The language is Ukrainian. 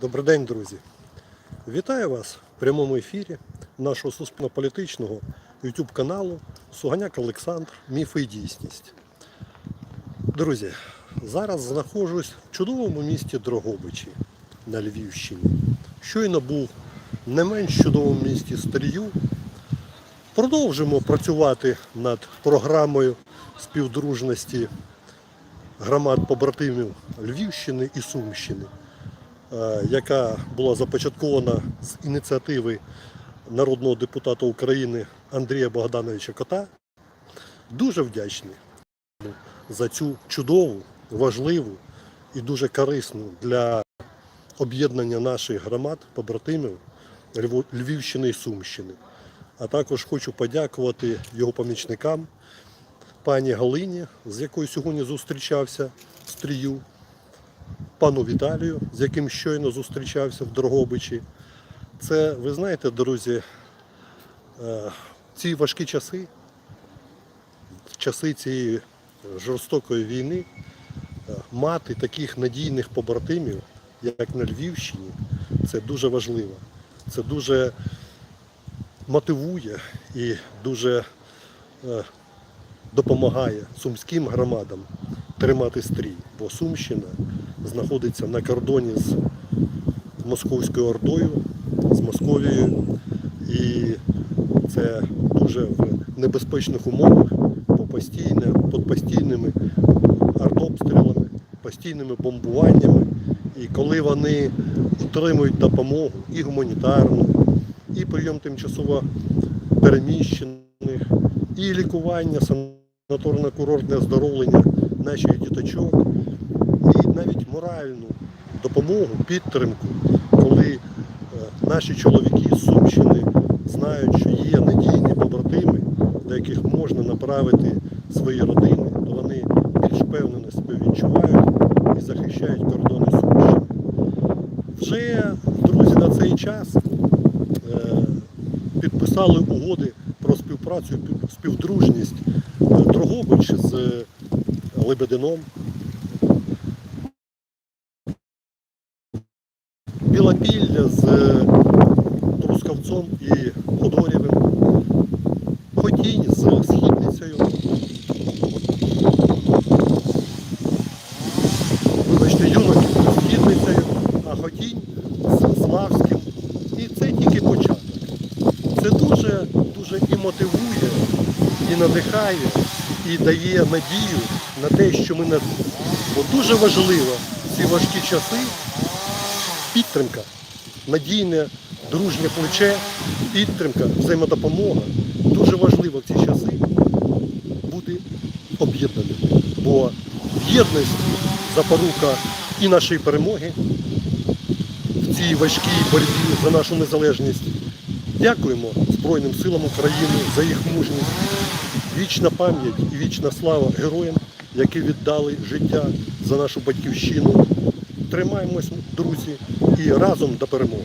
Добрий день, друзі. Вітаю вас в прямому ефірі нашого суспільно-політичного YouTube каналу Суганяк Олександр. Міфи і дійсність. Друзі, зараз знаходжусь в чудовому місті Дрогобичі на Львівщині. Щойно був в не менш чудовому місті Стрію. Продовжимо працювати над програмою співдружності громад побратимів Львівщини і Сумщини яка була започаткована з ініціативи народного депутата України Андрія Богдановича Кота. Дуже вдячний за цю чудову, важливу і дуже корисну для об'єднання наших громад, побратимів Львівщини і Сумщини. А також хочу подякувати його помічникам, пані Галині, з якою сьогодні зустрічався в стрію, пану Віталію, з яким щойно зустрічався в Дрогобичі. Це, ви знаєте, друзі, е, ці важкі часи, часи цієї жорстокої війни, е, мати таких надійних побратимів, як на Львівщині, це дуже важливо. Це дуже мотивує і дуже е, допомагає сумським громадам тримати стрій, бо Сумщина знаходиться на кордоні з Московською Ордою, з Московією. І це дуже в небезпечних умовах, по постійне, під постійними артобстрілами, постійними бомбуваннями. І коли вони отримують допомогу і гуманітарну, і прийом тимчасово переміщених, і лікування, санаторно-курортне оздоровлення наших діточок, навіть моральну допомогу, підтримку, коли е, наші чоловіки з Сумщини знають, що є надійні побратими, до яких можна направити свої родини, то вони більш впевнено себе відчувають і захищають кордони Сумщини. Вже, друзі, на цей час е, підписали угоди про співпрацю співдружність е, Дрогобич з Лебедином. Білопілля з е, Трускавцом і Ходорєвим. Хотінь з Східницею. Вибачте, юнок з Східницею, а Хотінь з Славським. І це тільки початок. Це дуже, дуже і мотивує, і надихає, і дає надію на те, що ми на Бо дуже важливо ці важкі часи підтримка, надійне, дружнє плече, підтримка, взаємодопомога. Дуже важливо в ці часи бути об'єднаним. Бо в запорука і нашої перемоги в цій важкій боротьбі за нашу незалежність. Дякуємо Збройним силам України за їх мужність. Вічна пам'ять і вічна слава героям, які віддали життя за нашу батьківщину. Тримаємось, друзі, і разом до перемоги.